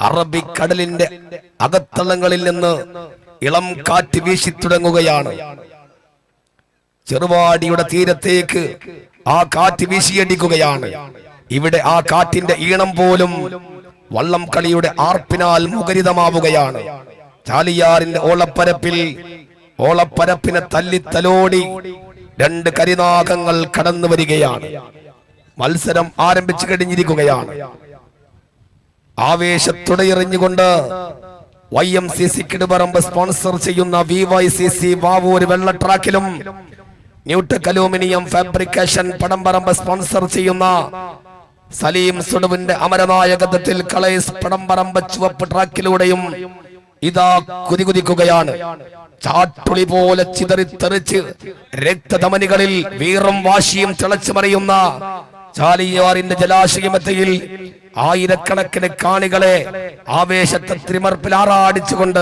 അറബിക്കടലിന്റെ അകത്തളങ്ങളിൽ നിന്ന് ഇളം കാറ്റ് വീശി തുടങ്ങുകയാണ്. ചെറുവാടിയുടെ തീരത്തേക്ക് ആ കാറ്റ് വീശിയടിക്കുകയാണ്. ഇവിടെ ആ കാറ്റിന്റെ ഈണം പോലും വള്ളം കളിയുടെ ആർപ്പിനാൽ മുഖരിതമാവുകയാണ്. ചാലിയാറിന്റെ ഓളപ്പരപ്പിൽ ഓളപ്പരപ്പിനെ തല്ലി തലോടി രണ്ട് കരിനാഗങ്ങൾ കടന്നു വരികയാണ് മത്സരം ആരംഭിച്ചു കഴിഞ്ഞിരിക്കുകയാണ്. ആവേശത്തുടയെറിഞ്ഞുകൊണ്ട് Y M C C Kiduparamba sponsor ചെയ്യുന്ന V Y C C Vavoor വെള്ള ട്രാക്കിലും Newtech aluminium fabrication Padamparamba sponsor ചെയ്യുന്ന സലീം സുഡുവിന്റെ അമരനായകത്വത്തിൽ കളേസ് പടംപറമ്പ് ചുവപ്പ് ട്രാക്കിലൂടെയും ഇതാ കുതികുതിക്കുകയാണ്. ചാട്ടുളി പോലെ ചിതറിത്തെറിച്ച് രക്തധമനികളിൽ വീറും വാശിയും തിളച്ചു മറിയുന്ന ചാലിയാറിന്റെ ജലാശയമത്തയിൽ ആയിരക്കണക്കിന് കാണികളെ ആവേശത്തെ ത്രിമർപ്പിൽ ആറാടിച്ചുകൊണ്ട്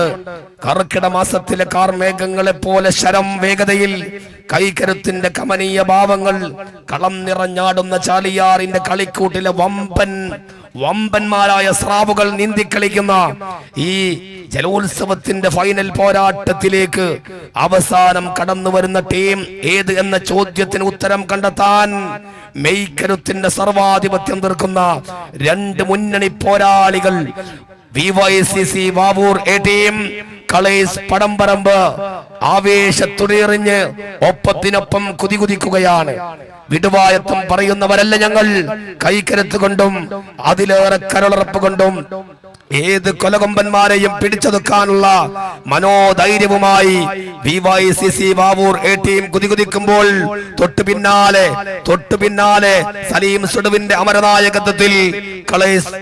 കർക്കിട മാസത്തിലെ കാർമേഘങ്ങളെ പോലെ ശരം വേഗതയിൽ കൈകരുത്തിന്റെ കമനീയ ഭാവങ്ങൾ കളം നിറഞ്ഞാടുന്ന ചാലിയാറിന്റെ കളിക്കൂട്ടിലെ വമ്പൻ വമ്പന്മാരായ സ്രാവുകൾ നീന്തിക്കളിക്കുന്ന ഈ ജലോത്സവത്തിന്റെ ഫൈനൽ പോരാട്ടത്തിലേക്ക് അവസാനം കടന്നു വരുന്ന ടീം ഏത് എന്ന ചോദ്യത്തിന് ഉത്തരം കണ്ടെത്താൻ മെയ്ക്കരുത്തിന്റെ സർവാധിപത്യം തീർക്കുന്ന രണ്ട് മുന്നണി പോരാളികൾ വിവൈസിസി വാവൂർ എ ടീം കളേസ് ഒപ്പത്തിനൊപ്പം കുതികുതിക്കുകയാണ്. വിടുവായത്വം പറയുന്നവരല്ല ഞങ്ങൾ. കൈക്കരുത്ത് കൊണ്ടും അതിലേറെ കരളറപ്പ് കൊണ്ടും ഏത് കൊലകൊമ്പന്മാരെയും പിടിച്ചെടുക്കാനുള്ള മനോധൈര്യവുമായി V Y C C Babur A team കുതികുതിക്കുമ്പോൾ തൊട്ടു പിന്നാലെ തൊട്ടു പിന്നാലെ സലീം സുഡുവിന്റെ അമരനായകത്വത്തിൽ കളേസ്